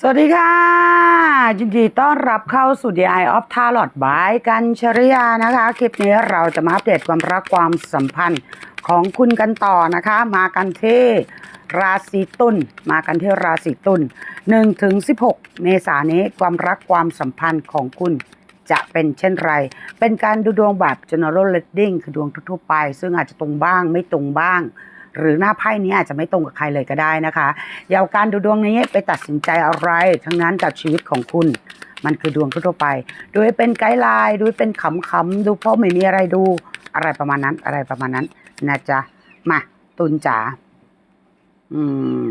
สวัสดีค่ะ ยินดีต้อนรับเข้าสู่ The Eye of Tarot by กันชริยานะคะ คลิปนี้เราจะมาอัปเดตความรักความสัมพันธ์ของคุณกันต่อนะคะ มากันที่ราศีตุลมากันที่ราศีตุล1ถึง16 เมษายนนี้ความรักความสัมพันธ์ของคุณจะเป็นเช่นไร เป็นการดูดวงแบบ general reading คือดวงทั่วไป ซึ่งอาจจะตรงบ้างไม่ตรงบ้าง หรือหน้าไพ่นี้อาจจะไม่ตรงกับใครเลยก็ได้นะคะอย่าเอาการดูดวงนี้ไปตัดสินใจอะไร ทั้งนั้นกับชีวิตของคุณ มันคือดวงทั่วไป โดยเป็นไกด์ไลน์ดูเป็นขำๆดูเพราะไม่มีอะไรดูอะไรประมาณนั้นอะไรประมาณนั้นนะจ๊ะมาตุนจ๋าอืม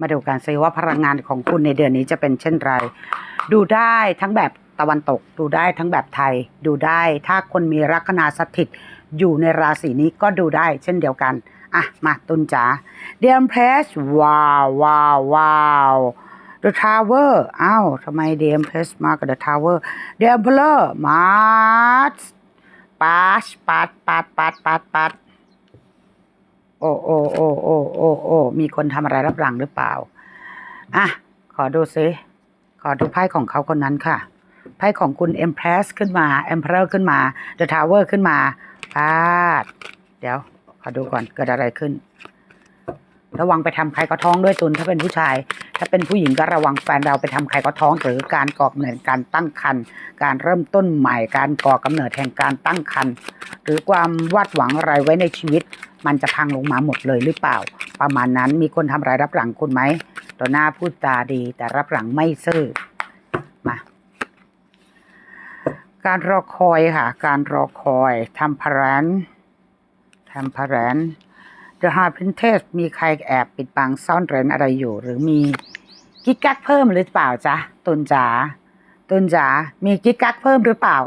มาดูกันซิว่าพลังงานของคุณในเดือนนี้จะเป็นเช่นไร ดูได้ทั้งแบบตะวันตก ดูได้ทั้งแบบไทย ดูได้ถ้าคนมีลัคนาสถิต อยู่ในราศีนี้ก็ดูได้เช่นเดียวกัน อะ มาตุนจ๋าเดียมเพรสว้าวว้าวว้าว The Tower อ้าวทำไมเดียมเพรสมากับ The Tower เดียมเพลอร์มาสปาชปัดปัดปัดปัดปัดโอ้โอ้โอ้โอ้โอ้โอ้มีคนทำอะไรรับหลังหรือเปล่า อะ ขอดูซิขอดูไพ่ของเขาคนนั้นค่ะ ไพ่ของคุณ Empress ขึ้นมา Emperor ขึ้นมา The Tower ขึ้นมา พาด เดี๋ยวขอดูก่อนเกิดอะไรขึ้น ระวังไปทำใครก็ท้องด้วยตุนถ้าเป็นผู้ชาย ถ้าเป็นผู้หญิงก็ระวังแฟนเราไปทำใครก็ท้องหรือการก่อกำเนิดการตั้งครรภ์การเริ่มต้นใหม่ การก่อกำเนิดแห่งการตั้งครรภ์หรือความวาดหวังอะไรไว้ในชีวิต มันจะพังลงมาหมดเลยหรือเปล่า ประมาณนั้นมีคนทำอะไรรับหลังคุณไหมต่อหน้าพูดจาดีแต่รับหลังไม่ซื่อมา การรอคอยค่ะ การรอคอยทำพรันทำพรัน The Hard Princess มีใครแอบปิดบังซ่อนเร้นอะไรอยู่ หรือมีกิ๊กกักเพิ่มหรือเปล่าจ๊ะตุนจ๋าตุนจ๋ามีกิ๊กกักเพิ่มหรือเปล่า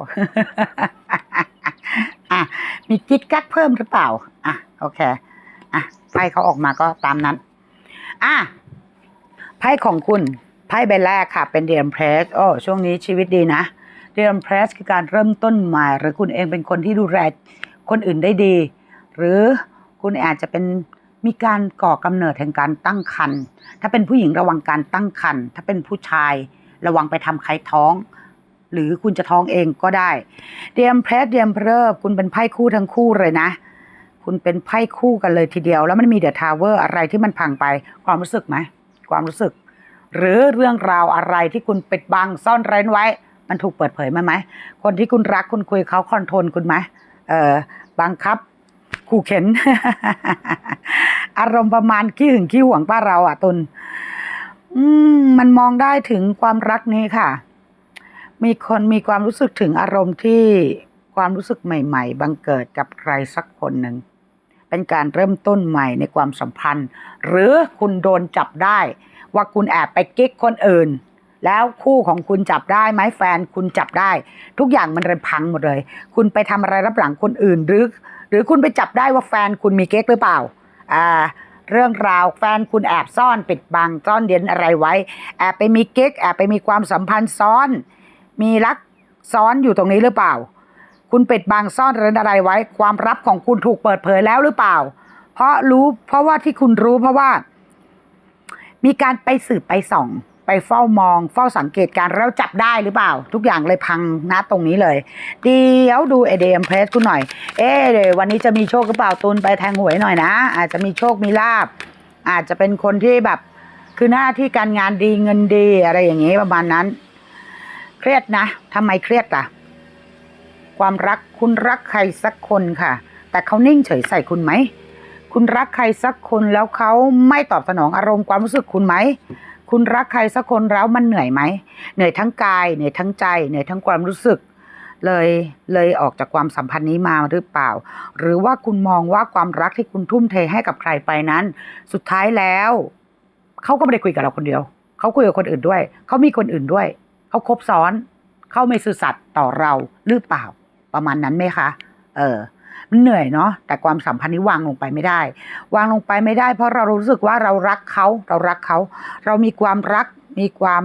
อะมีกิ๊กกักเพิ่มหรือเปล่าอะโอเคอะไพ่เขาออกมาก็ตามนั้นอะไพ่ของคุณไพ่ใบแรกค่ะ เป็นเดียมเพรสโอ้ช่วงนี้ชีวิตดีนะ เดียมเพรสคือการเริ่มต้นใหม่ หรือคุณเองเป็นคนที่ดูแลคนอื่นได้ดี หรือคุณอาจจะเป็นมีการก่อกำเนิดแห่งการตั้งครรภ์ถ้าเป็นผู้หญิงระวังการตั้งครรภ์ถ้าเป็นผู้ชายระวังไปทำใครท้อง หรือคุณจะท้องเองก็ได้เดียมเพรสเดียมเพลอคุณเป็นไพ่คู่ทั้งคู่เลยนะ คุณเป็นไพ่คู่กันเลยทีเดียว แล้วมันมีเดอะทาวเวอร์อะไรที่มันพังไปความรู้สึกไหมความรู้สึก หรือเรื่องราวอะไรที่คุณปิดบังซ่อนเร้นไว้ มันถูกเปิดเผยมาไหม คนที่คุณรักคุณคุยเขาคอนโทรลคุณไหมเออบังคับขู่เข็น อารมณ์ประมาณขี้หึงขี้หวงป้าเราอะตุนอืมมันมองได้ถึงความรักนี้ค่ะ มีคนมีความรู้สึกถึงอารมณ์ที่ความรู้สึกใหม่ ๆ บังเกิดกับใครสักคนหนึ่ง เป็นการเริ่มต้นใหม่ในความสัมพันธ์ หรือคุณโดนจับได้ ว่าคุณแอบไปกิ๊กคนอื่น แล้วคู่ของคุณจับได้ไหมแฟนคุณจับได้ ทุกอย่างมันเลยพังหมดเลย คุณไปทำอะไรรับหลังคนอื่นหรือ หรือคุณไปจับได้ว่าแฟนคุณมีเก๊กหรือเปล่าอ่าเรื่องราวแฟนคุณแอบซ่อนปิดบังซ่อนเด่นอะไรไว้ แอบไปมีเก๊กแอบไปมีความสัมพันธ์ซ้อน มีรักซ้อนอยู่ตรงนี้หรือเปล่า คุณปิดบังซ่อนเร้นอะไรไว้ ความลับของคุณถูกเปิดเผยแล้วหรือเปล่า เพราะรู้เพราะว่าที่คุณรู้เพราะว่า มีการไปสืบไปส่อง ไปเฝ้ามองเฝ้าสังเกตการแล้วจับได้หรือเปล่า ทุกอย่างเลยพังนะตรงนี้เลย เดี๋ยวดูเอเดมเพรสคุณหน่อย เอ๊ะเดี๋ยวันนี้จะมีโชคหรือเปล่าตุนไปแทงหวยหน่อยนะ อาจจะมีโชคมีลาบ อาจจะเป็นคนที่แบบคือหน้าที่การงานดีเงินดีอะไรอย่างนี้ประมาณนั้น เครียดนะทำไมเครียดล่ะ ความรักคุณรักใครสักคนค่ะ แต่เขานิ่งเฉยใส่คุณไหมคุณรักใครสักคนแล้วเขาไม่ตอบสนองอารมณ์ความรู้สึกคุณไหม คุณรักใครสักคนแล้วมันเหนื่อยไหม เหนื่อยทั้งกาย เหนื่อยทั้งใจ เหนื่อยทั้งความรู้สึก เลยเลยออกจากความสัมพันธ์นี้มาหรือเปล่า หรือว่าคุณมองว่าความรักที่คุณทุ่มเทให้กับใครไปนั้น สุดท้ายแล้วเขาก็ไม่ได้คุยกับเราคนเดียว เขาคุยกับคนอื่นด้วย เขามีคนอื่นด้วย เขาคบซ้อน เขาไม่ซื่อสัตย์ต่อเราหรือเปล่า ประมาณนั้นไหมคะ เออ มันเหนื่อยเนาะแต่ความสัมพันธ์นี้วางลงไปไม่ได้ วางลงไปไม่ได้ เพราะเรารู้สึกว่าเรารักเขาเรารักเขา เรามีความรักมีความ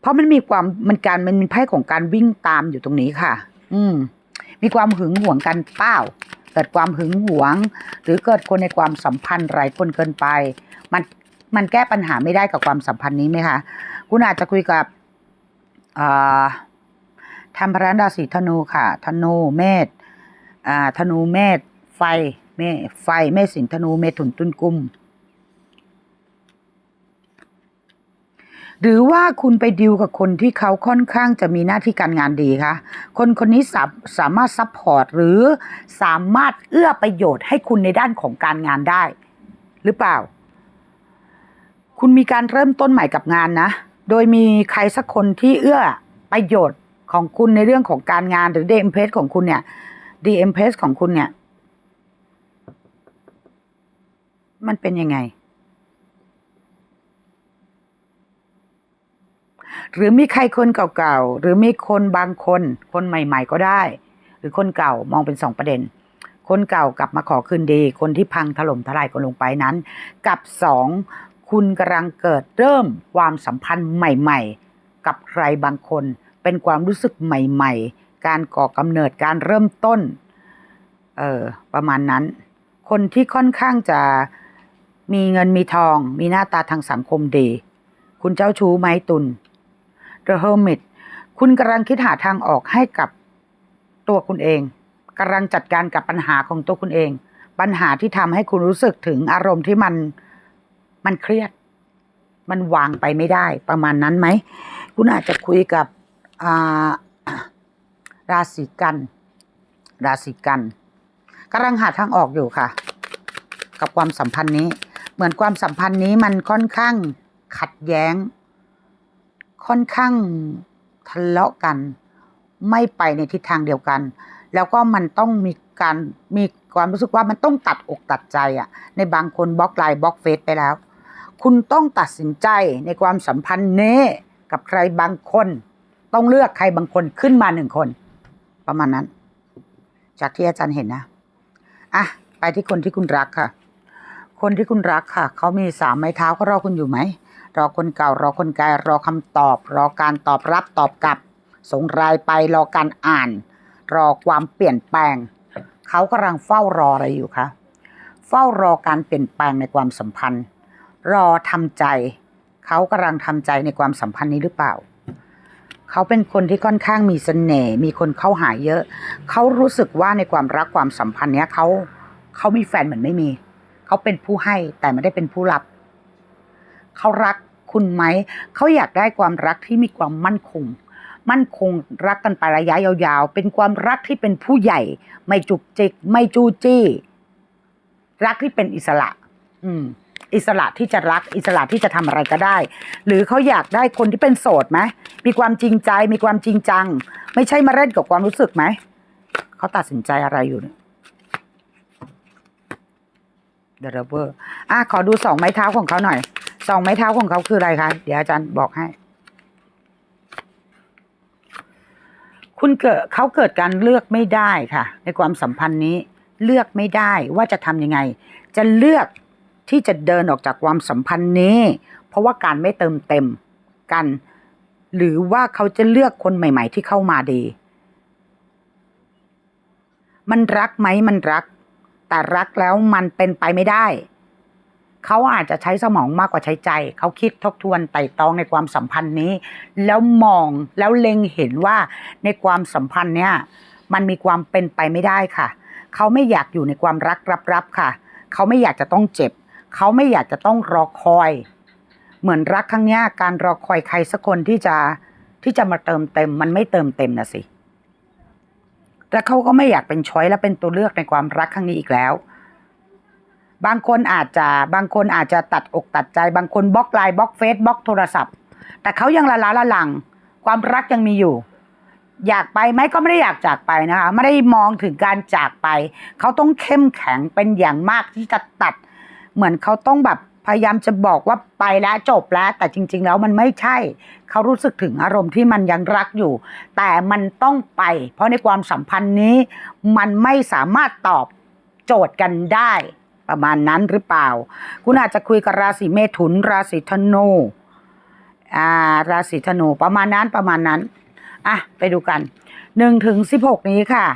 เพราะมันมีความมันการมันมีไพ่ของการวิ่งตามอยู่ตรงนี้ค่ะ อืม มีความหึงหวงกันเปล่าเกิดความหึงหวง หรือเกิดคนในความสัมพันธ์หลายคนเกินไป มันมันแก้ปัญหาไม่ได้กับความสัมพันธ์นี้ไหมคะ คุณอาจจะคุยกับอ่อ ทำพระราศีธนูค่ะ ธนูเมษอ่าธนูเมษไฟเมษไฟเมษสิงธนูเมถุนตุลกุม หรือว่าคุณไปดิวกับคนที่เขาค่อนข้างจะมีหน้าที่การงานดีคะคนคนนี้สาสามารถซัพพอร์ตหรือสามารถเอื้อประโยชน์ให้คุณในด้านของการงานได้ หรือเปล่า คุณมีการเริ่มต้นใหม่กับงานนะ โดยมีใครสักคนที่เอื้อประโยชน์ ของคุณในเรื่องของการงานหรือ DM p a g e ของคุณเนี่ย DM p a g e ของคุณเนี่ย มันเป็นยังไง หรือมีใครคนเก่าๆ หรือมีคนบางคน คนใหม่ ๆ ก็ได้ หรือคนเก่ามองเป็นสองประเด็น คนเก่ากลับมาขอคืนดี คนที่พังถล่มทลายกันลงไปนั้น กับสองคุณกำลังเกิดเริ่มความสัมพันธ์ใหม่ ๆ กับใครบางคน เป็นความรู้สึกใหม่ ๆ การก่อกำเนิดการเริ่มต้น เออประมาณนั้น คนที่ค่อนข้างจะมีเงินมีทอง มีหน้าตาทางสังคมดี คุณเจ้าชู้ไม้ตุน The Hermit คุณกำลังคิดหาทางออกให้กับตัวคุณเองกำลังจัดการกับปัญหาของตัวคุณเอง ปัญหาที่ทำให้คุณรู้สึกถึงอารมณ์ที่มันมันเครียด มันวางไปไม่ได้ประมาณนั้นไหม คุณอาจจะคุยกับ ราศีกัน ราศีกันกำลังหาทางออกอยู่ค่ะ กับความสัมพันธ์นี้ เหมือนความสัมพันธ์นี้มันค่อนข้างขัดแย้ง ค่อนข้างทะเลาะกัน ไม่ไปในทิศทางเดียวกัน แล้วก็มันต้องมีการมีความรู้สึกว่ามันต้องตัดอกตัดใจอะในบางคนบล็อกไลน์บล็อกเฟซไปแล้ว คุณต้องตัดสินใจในความสัมพันธ์นี้กับใครบางคน ต้องเลือกใครบางคนขึ้นมาหนึ่งคน ประมาณนั้น จากที่อาจารย์เห็นนะอะไปที่คนที่คุณรักค่ะ คนที่คุณรักค่ะ เขามีสามไม้เท้าเขารอคุณอยู่ไหม รอคนเก่ารอคนไกลรอคำตอบ รอการตอบรับตอบกลับ สงรายไปรอการอ่าน รอความเปลี่ยนแปลง เขากำลังเฝ้ารออะไรอยู่คะเฝ้ารอการเปลี่ยนแปลงในความสัมพันธ์ รอทำใจ เขากำลังทำใจในความสัมพันธ์นี้หรือเปล่า เขาเป็นคนที่ค่อนข้างมีเสน่ห์มีคนเข้าหาเยอะ เขารู้สึกว่าในความรักความสัมพันธ์เนี้ยเขาเขามีแฟนเหมือนไม่มี เขาเป็นผู้ให้แต่ไม่ได้เป็นผู้รับ เขารักคุณไหม เขาอยากได้ความรักที่มีความมั่นคง มั่นคงรักกันไประยะยาวๆ เป็นความรักที่เป็นผู้ใหญ่ ไม่จุกจิก ไม่จู้จี้ รักที่เป็นอิสระ อืม อิสระที่จะรักอิสระที่จะทำอะไรก็ได้ หรือเขาอยากได้คนที่เป็นโสดไหมมีความจริงใจมีความจริงจัง ไม่ใช่มาเล่นกับความรู้สึกไหมเขาตัดสินใจอะไรอยู่เนี่ย The Lover อะขอดูสองไม้เท้าของเขาหน่อยสองไม้เท้าของเขาคืออะไรคะเดี๋ยวอาจารย์บอกให้ คุณเกิดเขาเกิดการเลือกไม่ได้ค่ะ ในความสัมพันธ์นี้เลือกไม่ได้ว่าจะทำยังไง จะเลือก ที่จะเดินออกจากความสัมพันธ์นี้ เพราะว่าการไม่เติมเต็มกัน หรือว่าเขาจะเลือกคนใหม่ ๆ ที่เข้ามาดี มันรักไหมมันรัก แต่รักแล้วมันเป็นไปไม่ได้ เขาอาจจะใช้สมองมากกว่าใช้ใจ เขาคิดทบทวนไต่ตรองในความสัมพันธ์นี้ แล้วมองแล้วเล็งเห็นว่าในความสัมพันธ์เนี้ยมันมีความเป็นไปไม่ได้ค่ะ เขาไม่อยากอยู่ในความรักรับๆค่ะ เขาไม่อยากจะต้องเจ็บ เขาไม่อยากจะต้องรอคอย เหมือนรักครั้งนี้การรอคอยใครสักคนที่จะที่จะมาเติมเต็ม มันไม่เติมเต็มนะสิและเขาก็ไม่อยากเป็นช้อยและเป็นตัวเลือกในความรักครั้งนี้อีกแล้ว บางคนอาจจะบางคนอาจจะตัดอกตัดใจ บางคนบล็อกไลน์บล็อกเฟซบล็อกโทรศัพท์ แต่เขายังละล้าละหลัง ความรักยังมีอยู่ อยากไปไหมก็ไม่ได้อยากจากไปนะคะ ไม่ได้มองถึงการจากไป เขาต้องเข้มแข็งเป็นอย่างมากที่จะตัด เหมือนเขาต้องแบบพยายามจะบอกว่าไปแล้วจบแล้ว แต่จริง ๆ แล้วมันไม่ใช่ เขารู้สึกถึงอารมณ์ที่มันยังรักอยู่ แต่มันต้องไป เพราะในความสัมพันธ์นี้ มันไม่สามารถตอบโจทย์กันได้ ประมาณนั้นหรือเปล่า คุณอาจจะคุยกับราศีเมถุน ราศีธนูอ่าราศีธนูประมาณนั้นประมาณนั้นอะไปดูกันหนึ่งถึงสิบหกนี้ค่ะ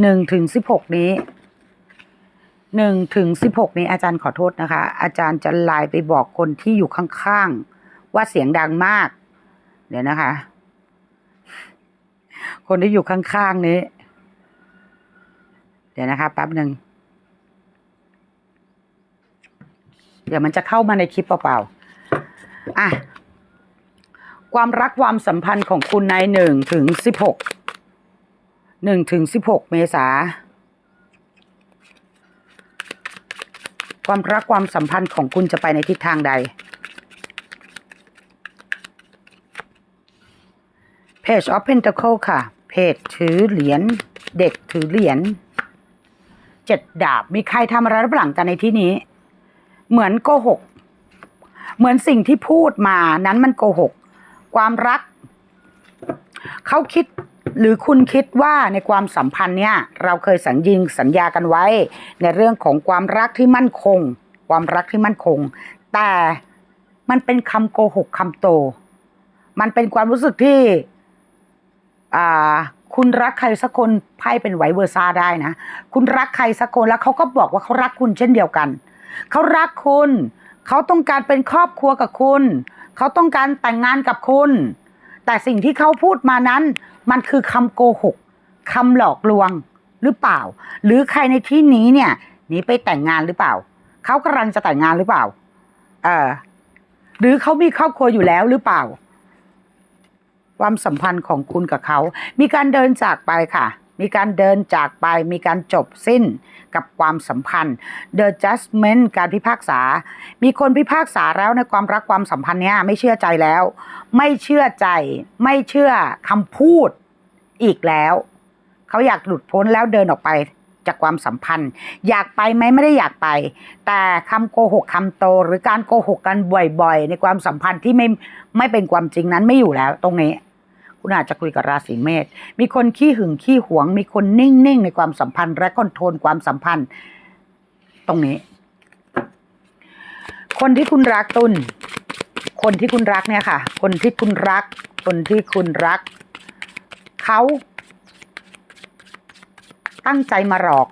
หนึ่งถึงสิบหกนี้ หนึ่งถึงสิบหกนี้อาจารย์ขอโทษนะคะ อาจารย์จะไลน์ไปบอกคนที่อยู่ข้างๆ ว่าเสียงดังมาก เดี๋ยวนะคะ คนที่อยู่ข้างๆนี้ เดี๋ยวนะคะแป๊บหนึ่งเดี๋ยวมันจะเข้ามาในคลิปเปล่าๆอะความรักความสัมพันธ์ของคุณในหนึ่งถึงสิบหกหนึ่งถึงสิบหกเมษา ความรักความสัมพันธ์ของคุณจะไปในทิศทางใด Page of Pentacle ค่ะ เพจถือเหรียญ เด็กถือเหรียญเจ็ดดาบ มีใครทำอะไรรับหลังกันในที่นี้ เหมือนโกหก เหมือนสิ่งที่พูดมานั้นมันโกหก ความรัก เขาคิด หรือคุณคิดว่าในความสัมพันธ์เนี่ยเราเคยสัญญิงสัญญากันไว้ ในเรื่องของความรักที่มั่นคง ความรักที่มั่นคง แต่มันเป็นคำโกหกคำโต มันเป็นความรู้สึกที่อ่าคุณรักใครสักคนไพ่เป็นไวเวอร์ซ่าได้นะ คุณรักใครสักคนแล้วเขาก็บอกว่าเขารักคุณเช่นเดียวกัน เขารักคุณ เขาต้องการเป็นครอบครัวกับคุณ เขาต้องการแต่งงานกับคุณ แต่สิ่งที่เขาพูดมานั้น มันคือคำโกหกคำหลอกลวงหรือเปล่า หรือใครในที่นี้เนี่ยหนีไปแต่งงานหรือเปล่าเขากำลังจะแต่งงานหรือเปล่า เออหรือเขามีครอบครัวอยู่แล้วหรือเปล่า ความสัมพันธ์ของคุณกับเขา มีการเดินจากไปค่ะ มีการเดินจากไปมีการจบสิ้นกับความสัมพันธ์ The Judgment การพิพากษา มีคนพิพากษาแล้วในความรักความสัมพันธ์เนี้ยไม่เชื่อใจแล้ว ไม่เชื่อใจ ไม่เชื่อคำพูดอีกแล้ว เขาอยากหลุดพ้นแล้วเดินออกไปจากความสัมพันธ์ อยากไปไหมไม่ได้อยากไป แต่คำโกหกคำโต หรือการโกหกกันบ่อยๆ ในความสัมพันธ์ที่ไม่ไม่เป็นความจริงนั้นไม่อยู่แล้วตรงนี้ คุณอาจจะคุยกับราศีเมษมีคนขี้หึงขี้หวง มีคนนิ่งๆในความสัมพันธ์ และคอนโทรลความสัมพันธ์ ตรงนี้ คนที่คุณรักตุนคนที่คุณรักเนี่ยค่ะ คนที่คุณรัก คนที่คุณรัก เขาตั้งใจมาหลอก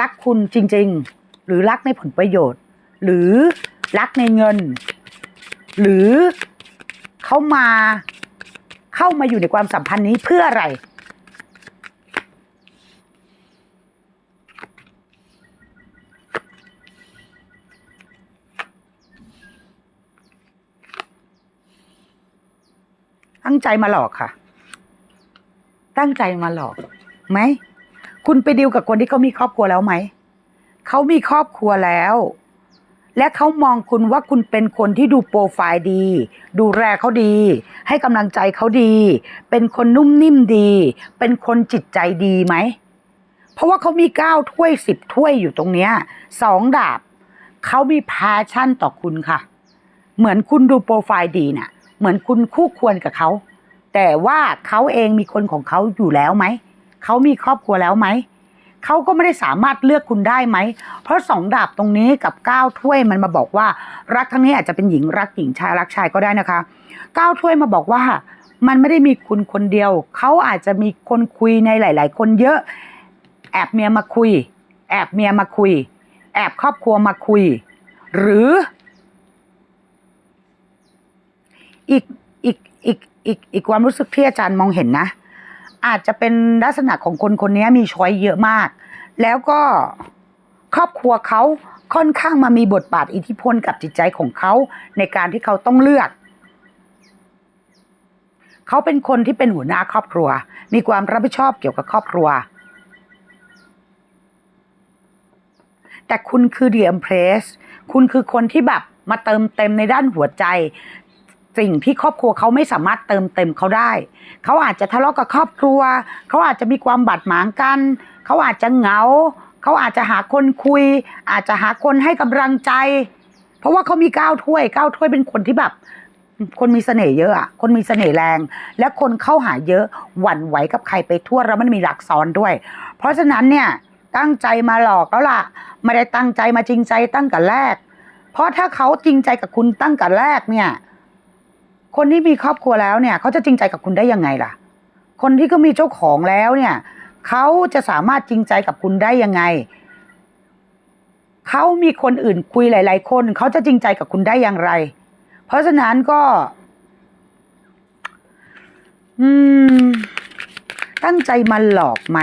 รักคุณจริง ๆ หรือรักในผลประโยชน์ หรือรักในเงิน หรือเขามา เข้ามาอยู่ในความสัมพันธ์นี้เพื่ออะไร ตั้งใจมาหลอกค่ะ ตั้งใจมาหลอกไหม คุณไปดิวกับคนที่เขามีครอบครัวแล้วไหม เขามีครอบครัวแล้ว และเขามองคุณว่าคุณเป็นคนที่ดูโปรไฟล์ดี ดูแลเขาดี ให้กำลังใจเขาดี เป็นคนนุ่มนิ่มดี เป็นคนจิตใจดีไหม เพราะว่าเขามีเก้าถ้วยสิบถ้วยอยู่ตรงเนี้ยสองดาบ เขามีแพชชั่นต่อคุณค่ะ เหมือนคุณดูโปรไฟล์ดีน่ะ เหมือนคุณคู่ควรกับเขา แต่ว่าเขาเองมีคนของเขาอยู่แล้วไหม เขามีครอบครัวแล้วไหม เขาก็ไม่ได้สามารถเลือกคุณได้ไหม เพราะสองดาบตรงนี้กับเก้าถ้วยมันมาบอกว่า รักทั้งนี้อาจจะเป็นหญิงรักหญิงชายรักชายก็ได้นะคะเก้าถ้วยมาบอกว่า มันไม่ได้มีคุณคนเดียว เขาอาจจะมีคนคุยในหลาย ๆ คนเยอะ แอบเมียมาคุย แอบเมียมาคุย แอบครอบครัวมาคุย หรือ อีกอีกอีกอีกอีกความรู้สึกที่อาจารย์มองเห็นนะ อาจจะเป็นลักษณะของคนคนนี้มีช้อยเยอะมาก แล้วก็ครอบครัวเขาค่อนข้างมามีบทบาทอิทธิพลกับจิตใจของเขาในการที่เขาต้องเลือก เขาเป็นคนที่เป็นหัวหน้าครอบครัว มีความรับผิดชอบเกี่ยวกับครอบครัว แต่คุณคือ The Empress คุณคือคนที่แบบมาเติมเต็มในด้านหัวใจ สิ่งที่ครอบครัวเขาไม่สามารถเติมเต็มเขาได้ เขาอาจจะทะเลาะกับครอบครัว เขาอาจจะมีความบาดหมางกัน เขาอาจจะเหงา เขาอาจจะหาคนคุย อาจจะหาคนให้กำลังใจ เพราะว่าเขามีก้าวถ้วยก้าวถ้วยเป็นคนที่แบบ คนมีเสน่ห์เยอะอะคนมีเสน่ห์แรง และคนเข้าหาเยอะหวั่นไหวกับใครไปทั่วแล้วมันมีหลักซ้อนด้วย เพราะฉะนั้นเนี่ยตั้งใจมาหลอกแล้วล่ะไม่ได้ตั้งใจมาจริงใจตั้งแต่แรก เพราะถ้าเขาจริงใจกับคุณตั้งแต่แรกเนี่ย คนที่มีครอบครัวแล้วเนี่ยเขาจะจริงใจกับคุณได้ยังไงล่ะ คนที่ก็มีเจ้าของแล้วเนี่ยเขาจะสามารถจริงใจกับคุณได้ยังไงเขามีคนอื่นคุยหลาย ๆ คนเขาจะจริงใจกับคุณได้อย่างไร เพราะฉะนั้นก็ อืม ตั้งใจมาหลอกไหม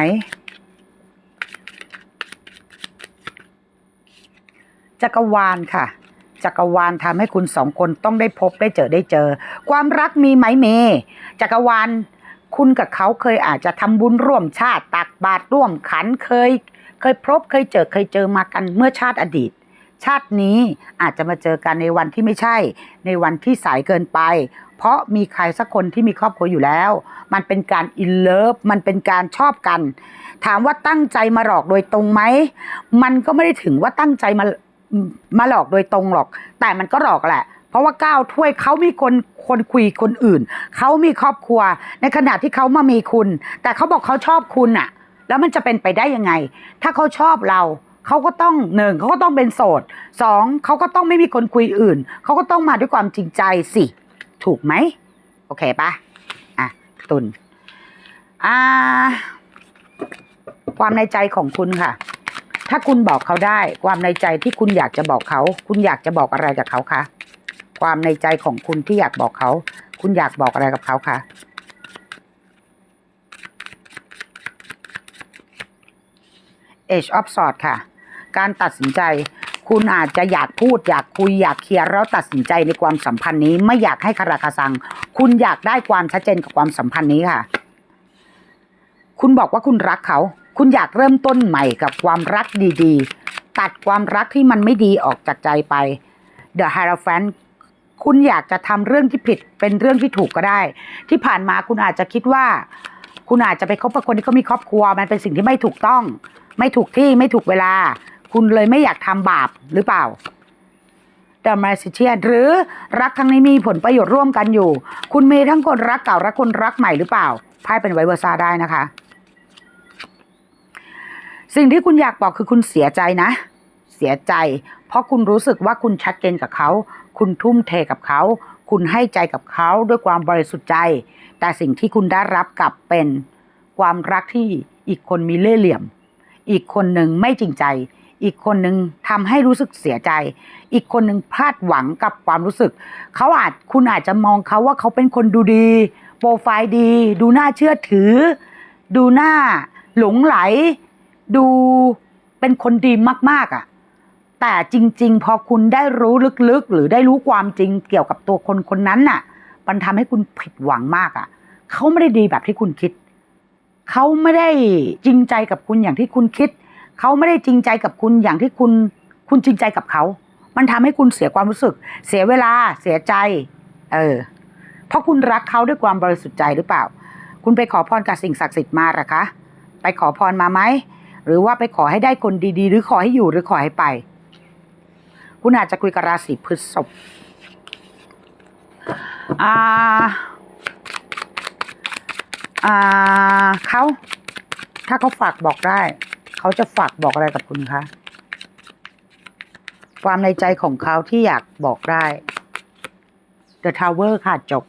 จักรวาลค่ะ จักรวาลทำให้คุณสองคนต้องได้พบได้เจอได้เจอ ความรักมีไหมเม จักรวาลคุณกับเขาเคยอาจจะทำบุญร่วมชาติตักบาตรร่วมขันเคย เคยพบเคยเจอเคยเจอมากันเมื่อชาติอดีต ชาตินี้อาจจะมาเจอกันในวันที่ไม่ใช่ ในวันที่สายเกินไป เพราะมีใครสักคนที่มีครอบครัวอยู่แล้ว มันเป็นการอินเลิฟมันเป็นการชอบกัน ถามว่าตั้งใจมาหลอกโดยตรงไหมมันก็ไม่ได้ถึงว่าตั้งใจมา มาหลอกโดยตรงหรอก แต่มันก็หลอกแหละ เพราะว่าก้าวถ้วยเขามีคนคนคุยคนอื่น เขามีครอบครัว ในขณะที่เขามามีคุณ แต่เขาบอกเขาชอบคุณอะแล้วมันจะเป็นไปได้ยังไง ถ้าเขาชอบเราเขาก็ต้องหนึ่งเขาก็ต้องเป็นโสดสองเขาก็ต้องไม่มีคนคุยอื่น เขาก็ต้องมาด้วยความจริงใจสิ ถูกไหม โอเคปะอะ ตุนอ่า ความในใจของคุณค่ะ ถ้าคุณบอกเขาได้ ความในใจที่คุณอยากจะบอกเขา คุณอยากจะบอกอะไรกับเขาคะความในใจของคุณที่อยากบอกเขา คุณอยากบอกอะไรกับเขาคะ Age of sword ค่ะ การตัดสินใจ คุณอาจจะอยากพูด อยากคุยอยากเคลียร์แล้วตัดสินใจในความสัมพันธ์นี้ ไม่อยากให้คาราคาซัง คุณอยากได้ความชัดเจนกับความสัมพันธ์นี้ค่ะ คุณบอกว่าคุณรักเขา คุณอยากเริ่มต้นใหม่กับความรักดีๆ ตัดความรักที่มันไม่ดีออกจากใจไป The Hierophant คุณอยากจะทำเรื่องที่ผิดเป็นเรื่องที่ถูกก็ได้ ที่ผ่านมาคุณอาจจะคิดว่า คุณอาจจะไปคบกับคนที่เขามีครอบครัว มันเป็นสิ่งที่ไม่ถูกต้อง ไม่ถูกที่ไม่ถูกเวลา คุณเลยไม่อยากทำบาปหรือเปล่า The m a g i c i a หรือรักครั้งนี้มีผลประโยชน์ร่วมกันอยู่ คุณมีทั้งคนรักเก่าและคนรักใหม่หรือเปล่าไพ่เป็นไวเวอร์ซาได้นะคะ สิ่งที่คุณอยากบอกคือคุณเสียใจนะ เสียใจ เพราะคุณรู้สึกว่าคุณชัดเจนกับเขา คุณทุ่มเทกับเขา คุณให้ใจกับเขาด้วยความบริสุทธิ์ใจ แต่สิ่งที่คุณได้รับกลับเป็นความรักที่อีกคนมีเล่ห์เหลี่ยม อีกคนหนึ่งไม่จริงใจ อีกคนหนึ่งทำให้รู้สึกเสียใจ อีกคนหนึ่งพลาดหวังกับความรู้สึก เขาอาจคุณอาจจะมองเขาว่าเขาเป็นคนดูดี โปรไฟล์ดี ดูน่าเชื่อถือ ดูน่าหลงไหล ดูเป็นคนดีมาก ๆอะ แต่จริง ๆ พอคุณได้รู้ลึกๆ หรือได้รู้ความจริงเกี่ยวกับตัวคนคนนั้นน่ะ มันทำให้คุณผิดหวังมากอะ เขาไม่ได้ดีแบบที่คุณคิด เขาไม่ได้จริงใจกับคุณอย่างที่คุณคิด เขาไม่ได้จริงใจกับคุณอย่างที่คุณ คุณจริงใจกับเขา มันทำให้คุณเสียความรู้สึก เสียเวลา เสียใจ เออ เพราะคุณรักเขาด้วยความบริสุทธิ์ใจหรือเปล่า คุณไปขอพรกับสิ่งศักดิ์สิทธิ์มาหรอคะ ไปขอพรมาไหม หรือว่าไปขอให้ได้คนดีๆ หรือขอให้อยู่หรือขอให้ไป คุณอาจจะคุยกับราศีพฤษภอ่าอ่าเขาถ้าเขาฝากบอกได้ เขาจะฝากบอกอะไรกับคุณคะความในใจของเขาที่อยากบอกได้ The Tower ค่ะจบ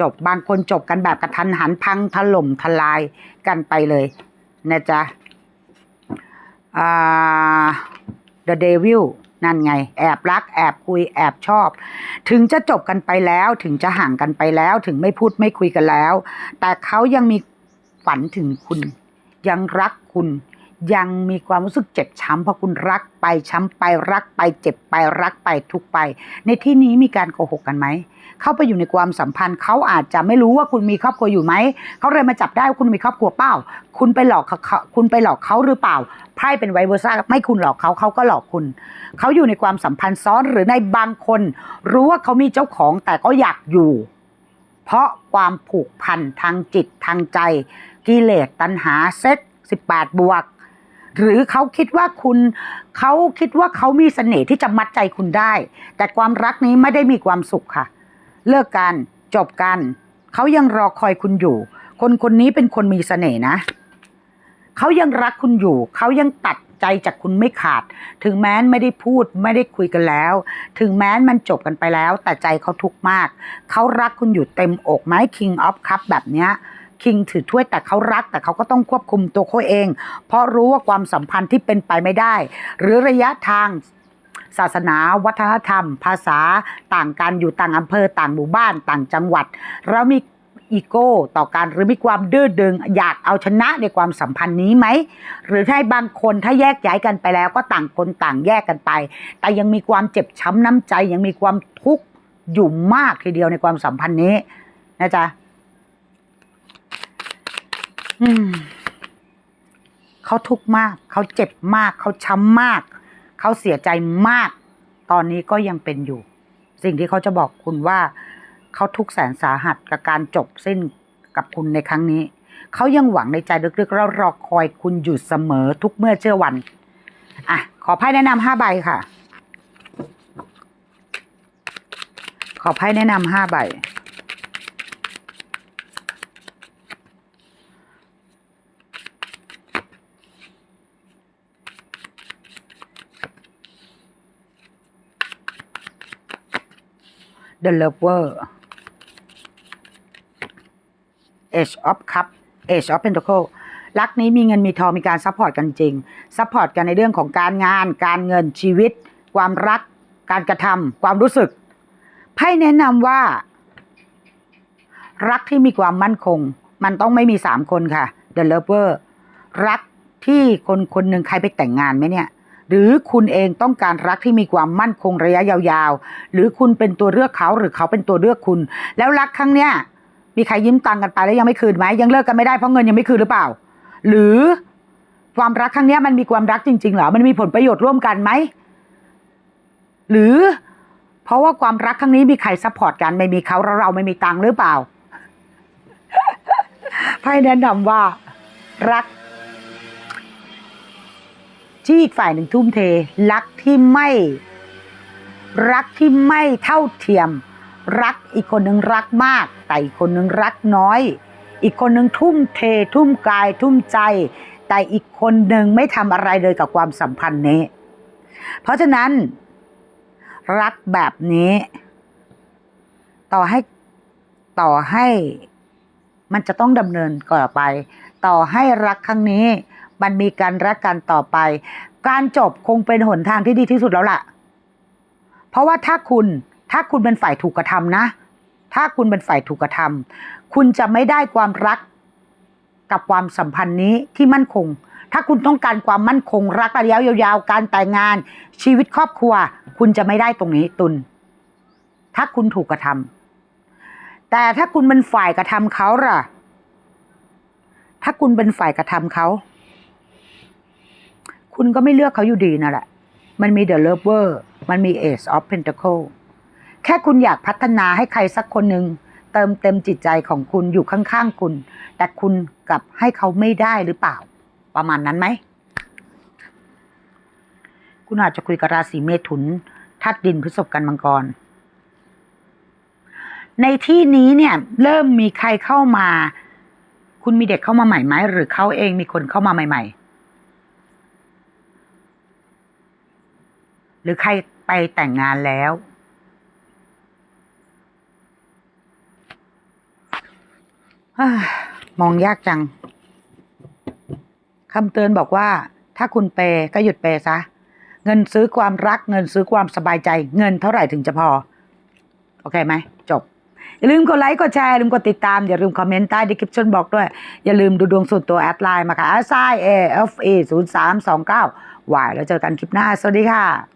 จบบางคนจบกันแบบกระทันหันพังถล่มทลายกันไปเลย นะจ๊ะ อ่า The Devil นั่นไง แอบรัก แอบคุยแอบชอบ ถึงจะจบกันไปแล้วถึงจะห่างกันไปแล้ว ถึงไม่พูดไม่คุยกันแล้ว แต่เขายังมีฝันถึงคุณ ยังรักคุณ ยังมีความรู้สึกเจ็บช้ำเพราะคุณรักไปช้ำไปรักไปเจ็บไปรักไปทุกไป ในที่นี้มีการโกหกกันไหม เข้าไปอยู่ในความสัมพันธ์เขาอาจจะไม่รู้ว่าคุณมีครอบครัวอยู่ไหมเขาเลยมาจับได้ว่าคุณมีครอบครัวเปล่า คุณไปหลอกเขาคุณไปหลอกเขาหรือเปล่าไพ่เป็นไวเวอร์ซ่าไม่คุณหลอกเขาเขาก็หลอกคุณเขาอยู่ในความสัมพันธ์ซ้อนหรือในบางคน รู้ว่าเขามีเจ้าของแต่ก็อยากอยู่ เพราะความผูกพันทางจิตทางใจ กิเลสตัณหาเซ็ตสิบแปดบวกหรือเขาคิดว่าคุณเขาคิดว่าเขามีเสน่ห์ที่จะมัดใจคุณได้ แต่ความรักนี้ไม่ได้มีความสุขค่ะ เลิกกัน จบกัน เขายังรอคอยคุณอยู่ คนคนนี้เป็นคนมีเสน่ห์นะ เขายังรักคุณอยู่ เขายังตัดใจจากคุณไม่ขาด ถึงแม้นไม่ได้พูดไม่ได้คุยกันแล้ว ถึงแม้นมันจบกันไปแล้ว แต่ใจเขาทุกข์มาก เขารักคุณอยู่เต็มอกไหม King of Cup แบบเนี้ยคิงถือถ้วยแต่เขารักแต่เขาก็ต้องควบคุมตัวเขาเอง เพราะรู้ว่าความสัมพันธ์ที่เป็นไปไม่ได้ หรือระยะทาง ศาสนา วัฒนธรรม ภาษาต่างกันอยู่ต่างอำเภอต่างหมู่บ้านต่างจังหวัด เรามีอีโก้ต่อกันหรือมีความดื้อดึง อยากเอาชนะในความสัมพันธ์นี้ไหม หรือถ้าบางคนถ้าแยกย้ายกันไปแล้วก็ต่างคนต่างแยกกันไป แต่ยังมีความเจ็บช้ำน้ำใจ ยังมีความทุกข์อยู่มากทีเดียวในความสัมพันธ์นี้นะจ๊ะเขาทุกข์มาก เขาเจ็บมาก เขาช้ำมาก เขาเสียใจมาก ตอนนี้ก็ยังเป็นอยู่ สิ่งที่เขาจะบอกคุณว่า เขาทุกข์แสนสาหัสกับการจบสิ้นกับคุณในครั้งนี้ เขายังหวังในใจลึกๆแล้วรอคอยคุณอยู่เสมอทุกเมื่อเชื่อวัน อะ ขอไพ่แนะนำห้าใบค่ะ ขอไพ่แนะนำห้าใบ The Lover Age of Cup Age of Pentacle รักนี้มีเงินมีทองมีการซัพพอร์ตกันจริงซัพพอร์ตกันในเรื่องของการงาน การเงินชีวิต ความรัก การกระทำความรู้สึกไพ่แนะนำว่า รักที่มีความมั่นคง มันต้องไม่มีสามคนค่ะ The Lover รักที่คนคนหนึ่งใครไปแต่งงานไหมเนี่ย หรือคุณเองต้องการรักที่มีความมั่นคงระยะยาวๆ หรือคุณเป็นตัวเลือกเขาหรือเขาเป็นตัวเลือกคุณ แล้วรักครั้งเนี้ยมีใครยืมตังค์กันไปแล้วยังไม่คืนไหมยังเลิกกันไม่ได้เพราะเงินยังไม่คืนหรือเปล่า หรือความรักครั้งเนี้ยมันมีความรักจริงๆเหรอมันมีผลประโยชน์ร่วมกันไหมหรือเพราะว่าความรักครั้งนี้มีใครซัพพอร์ตกันไม่มีเขาแล้วเราไม่มีตังค์หรือเปล่าไพ่แนะนำว่ารัก ที่อีกฝ่ายหนึ่งทุ่มเท รักที่ไม่ รักที่ไม่เท่าเทียม รักอีกคนหนึ่งรักมาก แต่อีกคนหนึ่งรักน้อย อีกคนหนึ่งทุ่มเท ทุ่มกาย ทุ่มใจ แต่อีกคนหนึ่งไม่ทำอะไรเลยกับความสัมพันธ์นี้ เพราะฉะนั้น รักแบบนี้ ต่อให้ต่อให้มันจะต้องดำเนินต่อไป ต่อให้รักครั้งนี้ มันมีการรักกันต่อไป การจบคงเป็นหนทางที่ดีที่สุดแล้วล่ะ เพราะว่าถ้าคุณถ้าคุณเป็นฝ่ายถูกกระทำนะ ถ้าคุณเป็นฝ่ายถูกกระทำคุณจะไม่ได้ความรักกับความสัมพันธ์นี้ที่มั่นคง ถ้าคุณต้องการความมั่นคง รักระยะยาวๆ การแต่งงาน ชีวิตครอบครัว คุณจะไม่ได้ตรงนี้ตุน ถ้าคุณถูกกระทำแต่ถ้าคุณเป็นฝ่ายกระทำเขาล่ะ ถ้าคุณเป็นฝ่ายกระทำเขา คุณก็ไม่เลือกเขาอยู่ดีนั่นแหละ มันมี The Lover มันมี Ace of Pentacle แค่คุณอยากพัฒนาให้ใครสักคนหนึ่งเติมเต็มจิตใจของคุณอยู่ข้างๆคุณ แต่คุณกลับให้เขาไม่ได้หรือเปล่า ประมาณนั้นไหม คุณอาจจะคุยกับราศีเมถุนธาตุดินพฤษภกันมังกร ในที่นี้เนี่ยเริ่มมีใครเข้ามา คุณมีเด็กเข้ามาใหม่ไหมหรือเขาเองมีคนเข้ามาใหม่ ๆ หรือใครไปแต่งงานแล้ว มองยากจังคำเตือนบอกว่า ถ้าคุณเปย์ก็หยุดเปย์ซะ เงินซื้อความรัก เงินซื้อความสบายใจ เงินเท่าไหร่ถึงจะพอ โอเคไหม จบ อย่าลืมกดไลค์ กดแชร์ อย่าลืมกดติดตาม อย่าลืมคอมเมนต์ใต้ดีคริปชนบอกด้วย อย่าลืมดูดวงส่วนตัวแอดไลน์มาค่ะ s i a f a 0 3 2 9วายแล้วเจอกันคลิปหน้า สวัสดีค่ะ